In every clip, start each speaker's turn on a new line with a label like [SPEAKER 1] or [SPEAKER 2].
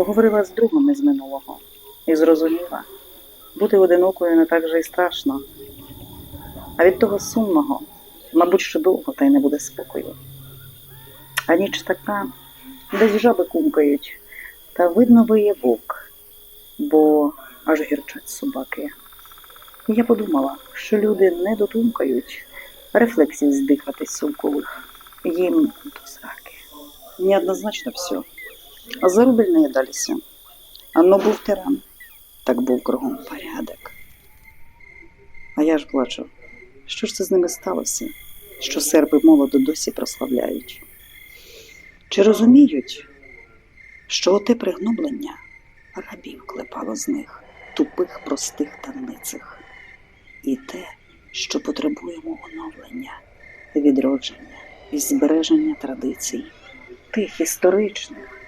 [SPEAKER 1] Поговорила з другом із минулого і зрозуміла, бути одинокою не так же й страшно. А від того сумного, мабуть, що довго та й не буде спокою. А ніч така, десь жаби кумкають, та видно виє вовк, бо аж гірчать собаки. Я подумала, що люди не дотумкають рефлексів здихати сумкових. Їм до сраки. Неоднозначно все. А зарубель не їдалися. Ано був тиран, так був кругом порядок. А я ж плачу, що ж це з ними сталося, що серби молоду досі прославляють? Чи розуміють, що оте пригноблення рабів клепало з них, тупих, простих та ницих, і те, що потребуємо оновлення, відродження і збереження традицій, тих історичних,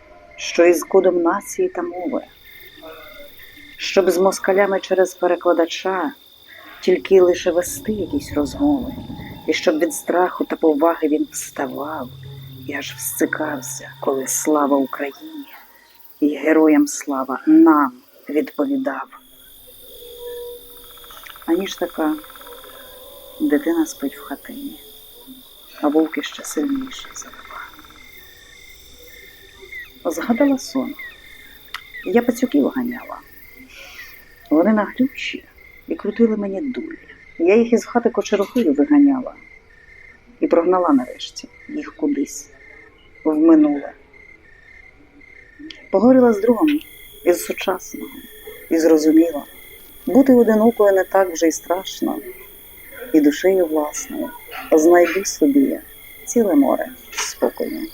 [SPEAKER 1] що із кодом нації та мови, щоб з москалями через перекладача тільки лише вести якісь розмови, і щоб від страху та поваги він вставав і аж всцикався, коли слава Україні і героям слава нам відповідав. Аніж така дитина спить в хатині, а вовки ще сильніші. Згадала сон. Я пацюків ганяла. Вони наглючі і крутили мені дулі. Я їх із хати кочергою виганяла і прогнала нарешті їх кудись в минуле. Поговорила з другом із сучасного і зрозуміла, бути одинокою не так вже й страшно, і душею власною знайду собі ціле море спокою.